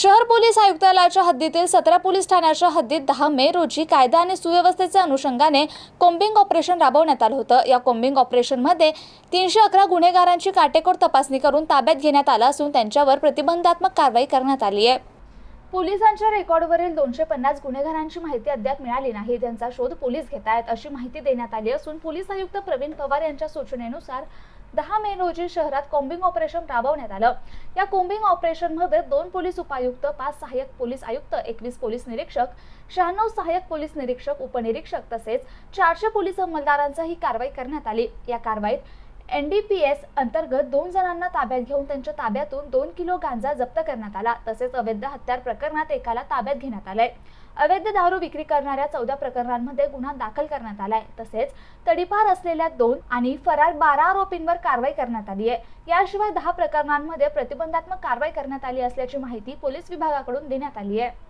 शहर पोलीस आयुक्तालयाच्या हद्दीतील सतरा पोलीस ठाण्याच्या हद्दीत दहा मे रोजी कायदा आणि सुव्यवस्थेच्या अनुषंगाने कोम्बिंग ऑपरेशन राबवण्यात आलं होतं. या कोम्बिंग ऑपरेशनमध्ये तीनशे अकरा गुन्हेगारांची काटेकोर तपासणी करून ताब्यात घेण्यात आलं असून त्यांच्यावर प्रतिबंधात्मक कारवाई करण्यात आली आहे. पोलिसांच्या रेकॉर्डवरील दोनशे पन्नास गुन्हेगारांची माहिती अद्याप मिळाली नाही. त्यांचा शोध पोलीस घेत आहेत अशी माहिती देण्यात आली असून पोलीस आयुक्त प्रवीण पवार यांच्या सूचनेनुसार दहा मे रोजी शहरात कोम्बिंग ऑपरेशन राबवण्यात आलं. या कोम्बिंग ऑपरेशनमध्ये दोन पोलीस उपायुक्त पाच सहाय्यक पोलीस आयुक्त एकवीस पोलीस निरीक्षक शहाण्णव सहाय्यक पोलीस निरीक्षक उपनिरीक्षक तसेच चारशे पोलीस अंमलदारांचा ही कारवाई करण्यात आली. या कारवाईत एन डी पी एस अंतर्गत दोन जणांना ताब्यात घेऊन त्यांच्या ताब्यातून दोन किलो गांजा जप्त करण्यात आला. तसेच अवैध हत्यार प्रकरणात एकाला ताब्यात घेण्यात आलंय. अवैध दारू विक्री करणाऱ्या चौदा प्रकरणांमध्ये गुन्हा दाखल करण्यात आलाय. तसेच तडीपार असलेल्या दोन आणि फरार बारा आरोपींवर कारवाई करण्यात आली आहे. याशिवाय दहा प्रकरणांमध्ये प्रतिबंधात्मक कारवाई करण्यात आली असल्याची माहिती पोलीस विभागाकडून देण्यात आली आहे.